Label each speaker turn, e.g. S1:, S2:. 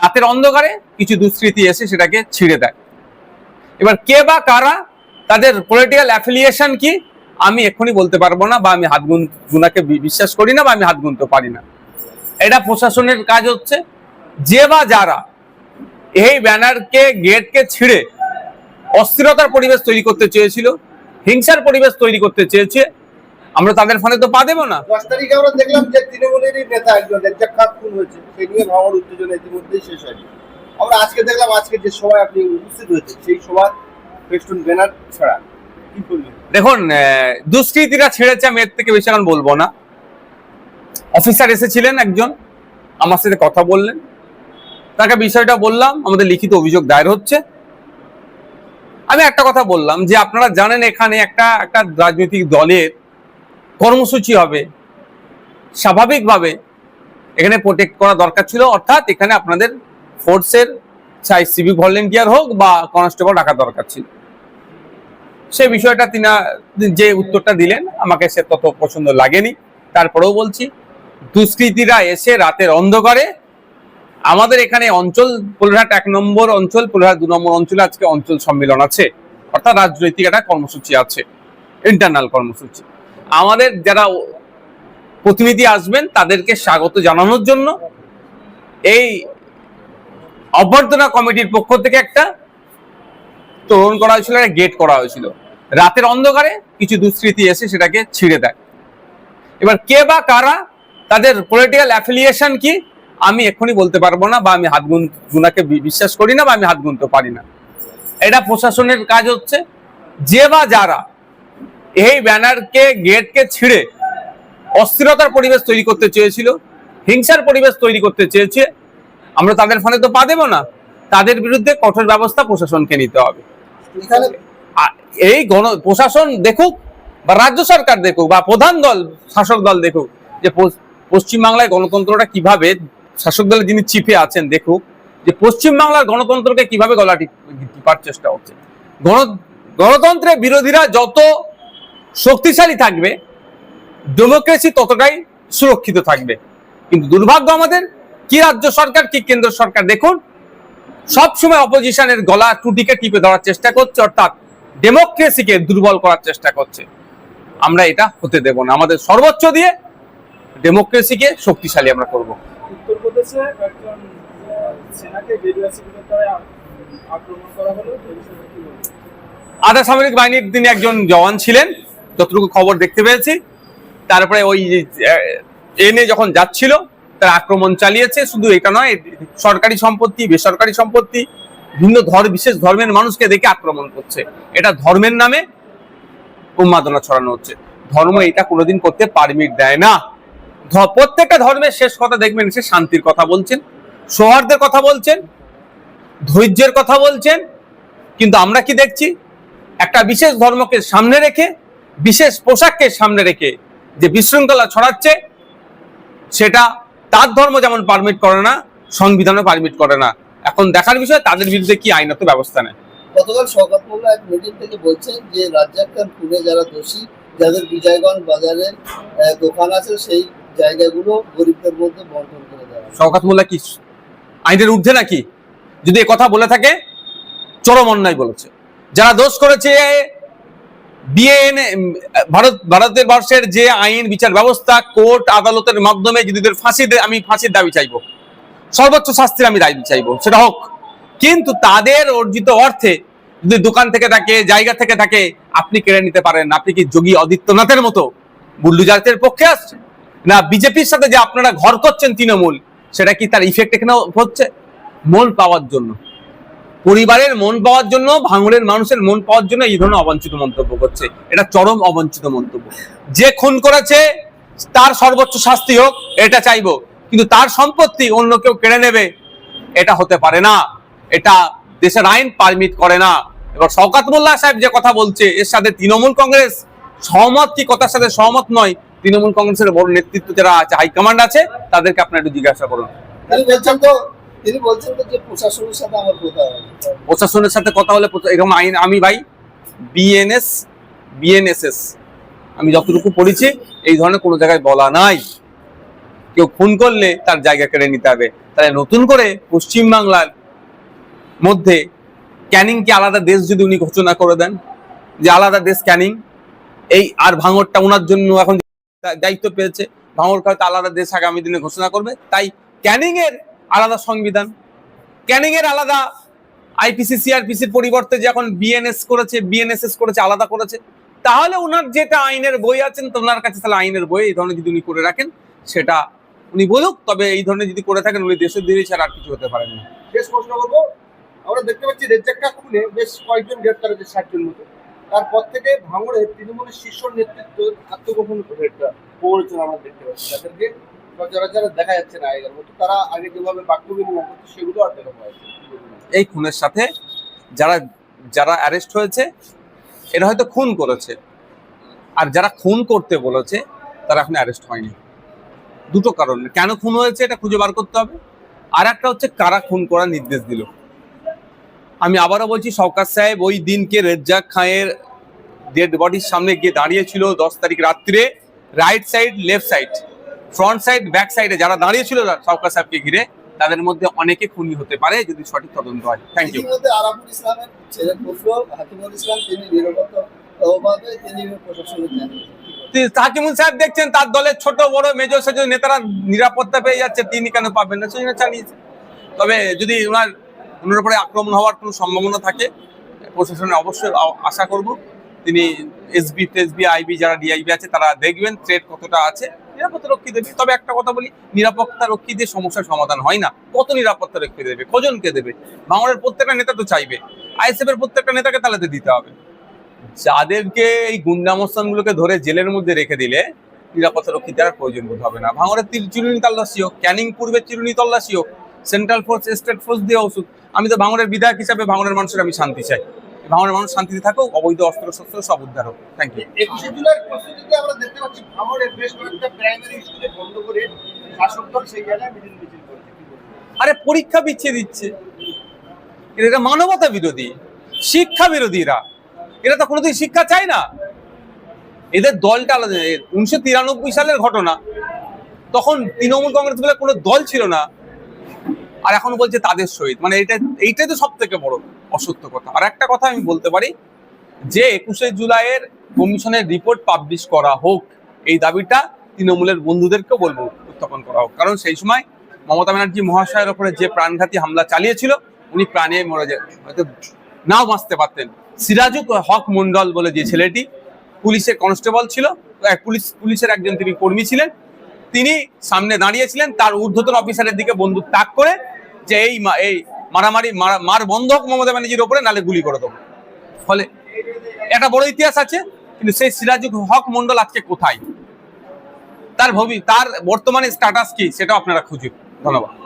S1: রাতের অন্ধকারে কিছু দুষ্কৃতী এসে সেটাকে ছিঁড়ে দেয়। এবার কে বা কারা, তাদের পলিটিক্যাল অ্যাফিলিয়েশন কি, আমি এক্ষুনি বলতে পারব না বা আমি হাত গুন, গুনাকে বিশ্বাস করি না বা আমি হাত গুনতে পারি না। এটা প্রশাসনের কাজ হচ্ছে, যে বা যারা এই ব্যানারকে, গেটকে ছিঁড়ে অস্থিরতার পরিবেশ তৈরি করতে চেয়েছিল, হিংসার পরিবেশ তৈরি করতে চেয়েছে আমরা তাদের ফোনে তো পা দেবো না।
S2: দশ তারিখে আমরা দেখলাম যে তৃণমূলেরই নেতা একজন রেজ্জাক খান হয়েছে সেই নিয়ে ভাঙর উত্তেজনা ইতিমধ্যেই শেষ হয়নি। আমরা আজকে দেখলাম আজকে যে সভায় আপনি উপস্থিত হয়েছে সেই সভায় ফেস্টুন ব্যানার ছাড়া কি
S1: দেখুন দুষ্কৃতীরা ছেড়েছে আমি এর থেকে বেশি এখন বলব না। অফিসার এসেছিলেন একজন আমার সাথে কথা বললেন। তাকে বিষয়টা বললাম আমাদের লিখিত অভিযোগ দায়ের হচ্ছে। আমি একটা কথা বললাম যে আপনারা জানেন এখানে একটা একটা রাজনৈতিক দলের কর্মসূচি হবে। স্বাভাবিকভাবে এখানে প্রোটেক্ট করা দরকার ছিল। অর্থাৎ এখানে আপনাদের ফোর্সের চাই সিভিক ভলেন্টিয়ার হোক বা কনস্টেবল রাখা দরকার ছিল। সে বিষয়টা তিনি যে উত্তরটা দিলেন, আমাকে সে তত পছন্দ লাগেনি। তারপরেও বলছি, দুষ্কৃতীরা এসে রাতের অন্ধকারে আমাদের এখানে অঞ্চল, পোলহাট এক নম্বর অঞ্চল, পোলহাট দু নম্বর অঞ্চলে আজকে অঞ্চল সম্মেলন আছে। অর্থাৎ রাজনৈতিক একটা কর্মসূচি আছে ইন্টারনাল কর্মসূচি। আমাদের যারা প্রতিনিধি আসবেন, তাদেরকে স্বাগত জানানোর জন্য এই অভ্যর্থনা কমিটির পক্ষ থেকে একটা তোরণ করা হয়েছিল, একটা গেট করা হয়েছিল। রাতের অন্ধকারে কিছু দুষ্কৃতী এসে সেটাকে ছিঁড়ে দেয়। এবার কে বা কারা, তাদের পলিটিক্যাল অ্যাফিলিয়েশন কি, আমি এক্ষুনি বলতে পারব না বা আমি হাত গুন, গুনাকে বিশ্বাস করি না বা আমি হাত গুনতে পারি না। এটা প্রশাসনের কাজ হচ্ছে, যে বা যারা এই ব্যানারকে গেটকে ছিঁড়ে অস্থিরতার পরিবেশ তৈরি করতে চেয়েছিল হিংসার পরিবেশ তৈরি করতে চেয়েছে। আমরা তাদের ফোনে তো পা দেবো না। তাদের বিরুদ্ধে কঠোর ব্যবস্থা প্রশাসনকে নিতে হবে। এই গণ প্রশাসন দেখুক বা রাজ্য সরকার দেখুক বা প্রধান দল শাসক দল দেখুক যে পশ্চিমবাংলায় গণতন্ত্রটা কীভাবে শাসক দলের যিনি চিফে আছেন দেখুক যে পশ্চিমবাংলার গণতন্ত্রকে কীভাবে গলা টিপ- টিপার চেষ্টা হচ্ছে। গণ গণতন্ত্রের বিরোধীরা যত শক্তিশালী থাকবে ডেমোক্রেসি ততটাই সুরক্ষিত থাকবে। কিন্তু দুর্ভাগ্য আমাদের কি রাজ্য সরকার কি কেন্দ্র সরকার? দেখুন সবসময় অপোজিশনের গলা টুটিকে টিপে ধরার চেষ্টা করছে অর্থাৎ ডেমোক্রেসিকে দুর্বল করার চেষ্টা করছে। আমরা এটা হতে দেব না। আমাদের সর্বোচ্চ দিয়ে ডেমোক্রেসিকে শক্তিশালী আমরা করব।
S3: উত্তরপ্রদেশে একজন সেনাকে আক্রমণ করা হলো?
S1: আধা সামরিক বাহিনীর তিনি একজন জওয়ান ছিলেন। যতটুকু খবর দেখতে পেয়েছি, তারপরে ওই এনে যখন যাচ্ছিল, তার আক্রমণ চালিয়েছে। শুধু এটা নয়, সরকারি সম্পত্তি, বেসরকারি সম্পত্তি ভিন্ন ধর্ম বিশেষ ধর্মের মানুষকে দেখে আক্রমণ করছে। এটা ধর্মের নামে উন্মাদনা ছড়ানো হচ্ছে। ধর্ম এটা কোনোদিন করতে পারমিট দেয় না। প্রত্যেকটা ধর্মের শেষ কথা দেখবেন, সে শান্তির কথা বলছেন, সৌহার্দের কথা বলছেন, ধৈর্যের কথা বলছেন। কিন্তু আমরা কি দেখছি? একটা বিশেষ ধর্মকে সামনে রেখে বিশেষ পোশাককে সামনে রেখে যে বিশৃঙ্খলা ছড়াচ্ছে সেটা তার ধর্ম যেমন পারমিট করে না সংবিধানও পারমিট করে না। এখন দেখার বিষয় তাদের বিরুদ্ধে কি আইনত ব্যবস্থা নেয়?
S2: গতকাল শওকত মোল্লা এক মিটিং থেকে বলছেন যে রাজ্জাক খান খুনে যারা দোষী যাদের বিজয়গঞ্জ বাজারে দোকান আছে সেই জায়গাগুলো গরিবদের মধ্যে বন্টন করে দেওয়া হবে।
S1: মোল্লা কি আইনের ঊর্ধ্বে নাকি? যদি কথা বলে থাকে চরম অন্যায় বলেছে। যারা দোষ করেছে বিএন ভারত, ভারতের বর্ষের যে আইন, বিচার ব্যবস্থা, কোর্ট, আদালতের মাধ্যমে যদি ফাঁসি আমি ফাঁসির দাবি চাইব। সর্বোচ্চ শাস্তির আমি দাবি চাইব, সেটা হোক। কিন্তু তাদের অর্জিত অর্থে যদি দোকান থেকে থাকে, জায়গা থেকে থাকে, আপনি কেড়ে নিতে পারেন। আপনি কি যোগী আদিত্যনাথের মতো বুল্ডুজাতের পক্ষে আসছেন? না, বিজেপির সাথে যে আপনারা ঘর করছেন তৃণমূল, সেটা কি তার ইফেক্ট এখানে হচ্ছে? মন পাওয়ার জন্য। পরিবারের মন পাওয়ার জন্য ভাঙড়ের মানুষের মন পাওয়ার জন্য এই ধরনের অবাঞ্ছিত মন্তব্য করছে। এটা চরম অবাঞ্ছিত মন্তব্য। যে খুন করেছে, তার সর্বোচ্চ শাস্তি হোক, এটা চাইব। কিন্তু তার সম্পত্তি অন্য কেউ কেড়ে নেবে, এটা হতে পারে না। এটা দেশের আইন পারমিট করে না। এবার শওকাত মোল্লা সাহেব যে কথা বলছে, এর সাথে তৃণমূল কংগ্রেস সহমত কি? কথার সাথে সহমত নয়। তৃণমূল কংগ্রেসের বড় নেতৃত্ব যারা আছে, হাইকমান্ড আছে, তাদেরকে আপনার একটু জিজ্ঞাসা করুন।
S2: তিনি বলছেন যে প্রশাসনের সাথে আমার কথা
S1: প্রশাসনের সাথে কথা হলে এরকম আইন, আমি ভাই বিএনএস বিএনএসএস আমি যতটুকু পড়েছি, এই ধরনের কোনো জায়গায় বলা নাই। কেউ খুন করলে তার জায়গা কেড়ে নিতে হবে। তাহলে নতুন করে পশ্চিমবাংলার মধ্যে ক্যানিংকে আলাদা দেশ যদি উনি ঘোষণা করে দেন, যে আলাদা দেশ ক্যানিং, এই আর ভাঙরটা ওনার জন্য এখন দায়িত্ব পেয়েছে, ভাঙর হয়তো আলাদা দেশ আগামী দিনে ঘোষণা করবে। তাই ক্যানিং এর আলাদা সংবিধান। ক্যানিং এর আলাদা আইপিসি সিআরপিসির পরিবর্তে যে এখন বিএনএস করেছে বিএনএসএস করেছে, আলাদা করেছে, তাহলে ওনার যেটা আইনের বই আছেন ওনার কাছে তাহলে আইনের বই, এই ধরনের যদি উনি করে রাখেন, সেটা উনি বলুক, তবে এই ধরনের যদি করে থাকেন, উনি দেশের দিনে ছাড়া আর কিছু হতে পারেন না।
S2: শেষ প্রশ্ন করব, আমরা দেখতে পাচ্ছি রেজ্জাক্কা খুনে বেশ কয়েকজন গ্রেপ্তার হয়েছে, ষাটজন মতো। তারপর থেকে ভাঙড়ে তৃণমূলের শীর্ষ নেতৃত্ব আত্মগোপন প্ররোচনা আমরা দেখতে পাচ্ছি, তাদেরকে সচরাচর দেখা যাচ্ছে না আগের মতো, তারা আগে যেভাবে বাক্য বিনিময় করতো সেগুলো আর দেখা পাওয়া
S1: এই খুনের সাথে যারা যারা অ্যারেস্ট হয়েছে, এরা হয়তো খুন করেছে। আর যারা খুন করতে বলেছে, তারা এখন অ্যারেস্ট হয়নি। দুটো কারণ। কেন খুন হয়েছে এটা খুঁজে বার করতে হবে। আর একটা হচ্ছে কারা খুন করার নির্দেশ দিল। আমি আবারও বলছি সরকার সাহেব ওই দিনকে রেজ্জাক খাঁয়ের ডেড বডির সামনে গিয়ে দাঁড়িয়েছিল দশ তারিখ রাত্রে right side left side front side back সাইডে যারা দাঁড়িয়েছিল সরকার সাহেবকে ঘিরে তাদের মধ্যে অনেকে খুনি হতে পারে যদি সঠিক তদন্ত হয়। থ্যাংক ইউ
S4: ইতিমধ্যে ইসলামের ছেলে হাকিমুল ইসলাম তিনি নিরাপত্ত অভাবে তিনি প্রশাসনে
S1: হাকিমুল সাহেব দেখছেন তার দলের ছোট বড় মেজর সেজর নেতারা নিরাপত্তা পেয়ে যাচ্ছে তিনি কেন পাবেন না সেজন্য চালিয়েছে তবে যদি ওনার ওনার উপরে আক্রমণ হওয়ার কোনো সম্ভাবনা থাকে প্রশাসনে অবশ্যই আশা করব। তিনি এসবি টেসবি আইবি যারা ডিআইবি আছে তারা দেখবেন থ্রেট কতটা আছে। নিরাপত্তা রক্ষী দেবে। তবে একটা কথা বলি নিরাপত্তা রক্ষী দিয়ে সমস্যার সমাধান হয় না। কত নিরাপত্তা রক্ষী দেবে কজনকে দেবে? বাংলার প্রত্যেকটা নেতা তো চাইবে। আইএসএফ এর প্রত্যেকটা নেতাকে তাহলে দিতে হবে। যাদেরকে এই গুন্ডামস্তানগুলোকে ধরে জেলের মধ্যে রেখে দিলে নিরাপত্তা রক্ষী দেওয়ার প্রয়োজন বোধ হবে না। ভাঙড়ের চিরুনি তল্লাশি হোক, ক্যানিং পূর্বে চিরুনি তল্লাশি হোক, সেন্ট্রাল ফোর্স, স্টেট ফোর্স দিয়ে ওষুধ। আমি তো ভাঙড়ের বিধায়ক হিসাবে ভাঙড়ের মানুষের আমি শান্তি চাই। ভাঙড়ের মানুষ শান্তিতে থাকুক অবৈধ অস্ত্র শস্ত্র সব উদ্ধার হোক। থ্যাংক ইউ
S2: একুশে জুলাই প্রস্তুতিতে আমরা দেখতে পাচ্ছি ভাঙড়ের বেশ কয়েকটা প্রাইমারি স্কুলে বন্ধ করে শাসক দল সেই জায়গায় মিছিল মিছিল করেছে?
S1: আরে পরীক্ষা পিছিয়ে দিচ্ছে। এরা মানবতা বিরোধী শিক্ষা বিরোধীরা। এরা তো কোনোদিন শিক্ষা চায় না। এদের দলটা আলাদা। উনিশশো তিরানব্বই সালের ঘটনা। তখন তৃণমূল কংগ্রেস বলে কোনো দল ছিল না। আর এখন বলছে তাদের সহিত। মানে এটা এইটাই তো সব থেকে বড়। অসত্য কথা। আর একটা কথা আমি বলতে পারি, যে একুশে জুলাইয়ের কমিশনের রিপোর্ট পাবলিশ করা হোক, এই দাবিটা তৃণমূলের বন্ধুদেরকেও বলব উত্থাপন করা হোক। কারণ সেই সময় মমতা ব্যানার্জি মহাশয়ের ওপরে যে প্রাণঘাতী হামলা চালিয়েছিল, উনি প্রাণে মরে হয়তো নাও বাঁচতে পারতেন। সিরাজুক হক মন্ডল বলে যে ছেলেটি পুলিশের কনস্টেবল ছিল পুলিশ, পুলিশের একজন তিনি কর্মী ছিলেন। তিনি সামনে দাঁড়িয়েছিলেন, তার ঊর্ধ্বতন অফিসারের দিকে বন্দুক তাক করে যে এই এই মারামারি, মারা- বন্ধ হোক মমতা ব্যানার্জির ওপরে, নালে গুলি করে দেবো। ফলে একটা বড় ইতিহাস আছে, কিন্তু সেই সিরাজুল হক মন্ডল আজকে কোথায়? তার ভবি, তার বর্তমানে স্ট্যাটাস কি, সেটাও আপনারা খুঁজুন। ধন্যবাদ।